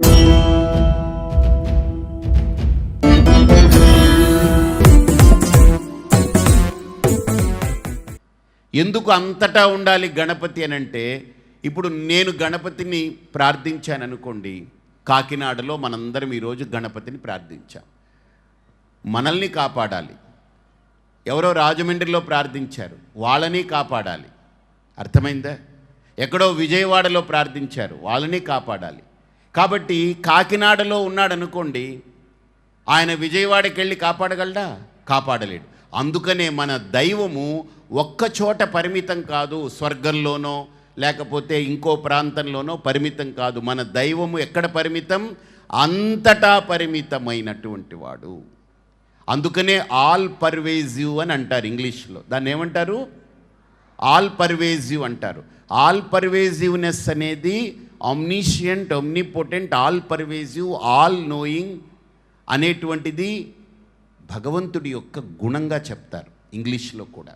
ఎందుకు అంతటా ఉండాలి గణపతి అని అంటే ఇప్పుడు నేను గణపతిని ప్రార్థించాను అనుకోండి కాకినాడలో మనందరం ఈరోజు గణపతిని ప్రార్థించాం. మనల్ని కాపాడాలి. ఎవరో రాజమండ్రిలో ప్రార్థించారు వాళ్ళని కాపాడాలి. అర్థమైందా? ఎక్కడో విజయవాడలో ప్రార్థించారు వాళ్ళని కాపాడాలి. కాబట్టి కాకినాడలో ఉన్నాడనుకోండి ఆయన విజయవాడకి వెళ్ళి కాపాడగలడా? కాపాడలేడు. అందుకనే మన దైవము ఒక్క చోట పరిమితం కాదు స్వర్గంలోనో లేకపోతే ఇంకో ప్రాంతంలోనో పరిమితం కాదు. మన దైవము ఎక్కడ పరిమితం? అంతటా పరిమితమైనటువంటి వాడు. అందుకనే ఆల్ పర్వేజివ్ అని అంటారు ఇంగ్లీష్లో. దాన్ని ఏమంటారు? ఆల్ పర్వేజివ్ అంటారు. ఆల్ పర్వేజివ్నెస్ అనేది omniscient omnipotent all pervasive all knowing అనేటువంటిది భగవంతుడి యొక్క గుణంగా చెప్తారు. ఇంగ్లీష్లో కూడా.